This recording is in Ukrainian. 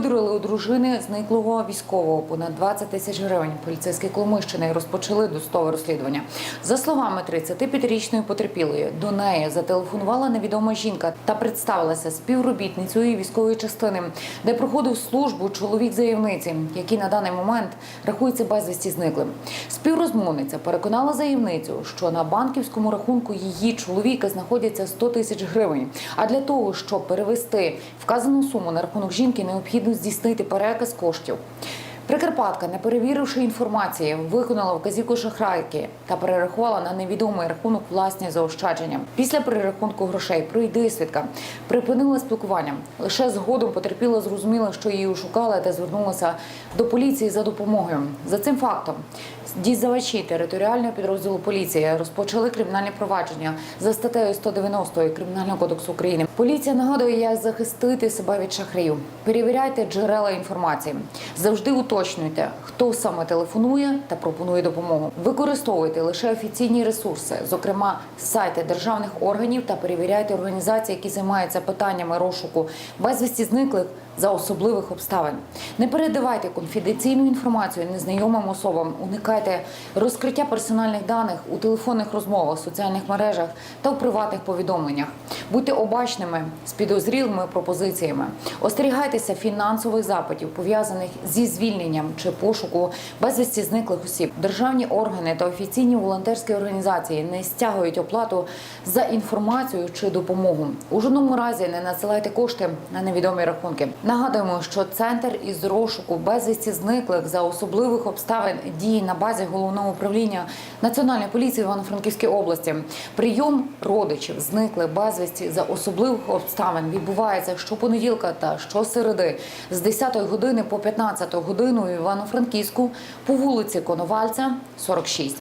Видурили у дружини зниклого військового понад 20 тисяч гривень. Поліцейські Коломийщини розпочали досудове розслідування. За словами 35-річної потерпілої, до неї зателефонувала невідома жінка та представилася співробітницею військової частини, де проходив службу чоловік заявниці, який на даний момент рахується безвісті зниклим. Співрозмовниця переконала заявницю, що на банківському рахунку її чоловіка знаходяться 100 тисяч гривень. А для того, щоб перевести вказану суму на рахунок жінки, необхідно здійснити переказ коштів. Прикарпатка, не перевіривши інформації, виконала вказівку шахрайки та перерахувала на невідомий рахунок власні заощадження. Після перерахунку грошей пройди свідка припинила спілкування. Лише згодом потерпіла, зрозуміла, що її ошукали та звернулася до поліції за допомогою. За цим фактом дізнавачі територіального підрозділу поліції розпочали кримінальне провадження за статтею 190 Кримінального кодексу України. Поліція нагадує, як захистити себе від шахраїв. Перевіряйте джерела інформації. Завжди уточнюйте, хто саме телефонує та пропонує допомогу. Використовуйте лише офіційні ресурси, зокрема сайти державних органів, та перевіряйте організації, які займаються питаннями розшуку безвісті зниклих за особливих обставин. Не передавайте конфіденційну інформацію незнайомим особам. Уникайте розкриття персональних даних у телефонних розмовах, соціальних мережах та в приватних повідомленнях. Будьте обачними з підозрілими пропозиціями. Остерігайтеся фінансових запитів, пов'язаних зі звільненням чи пошуку безвісті зниклих осіб. Державні органи та офіційні волонтерські організації не стягують оплату за інформацію чи допомогу. У жодному разі не надсилайте кошти на невідомі рахунки. Нагадуємо, що центр із розшуку безвісті зниклих за особливих обставин діє на базі головного управління Національної поліції Івано-Франківської області. Прийом родичів зникли безвісті за особливих обставин відбувається щопонеділка та щосереди з 10 години по 15 годину в Івано-Франківську по вулиці Коновальця, 46.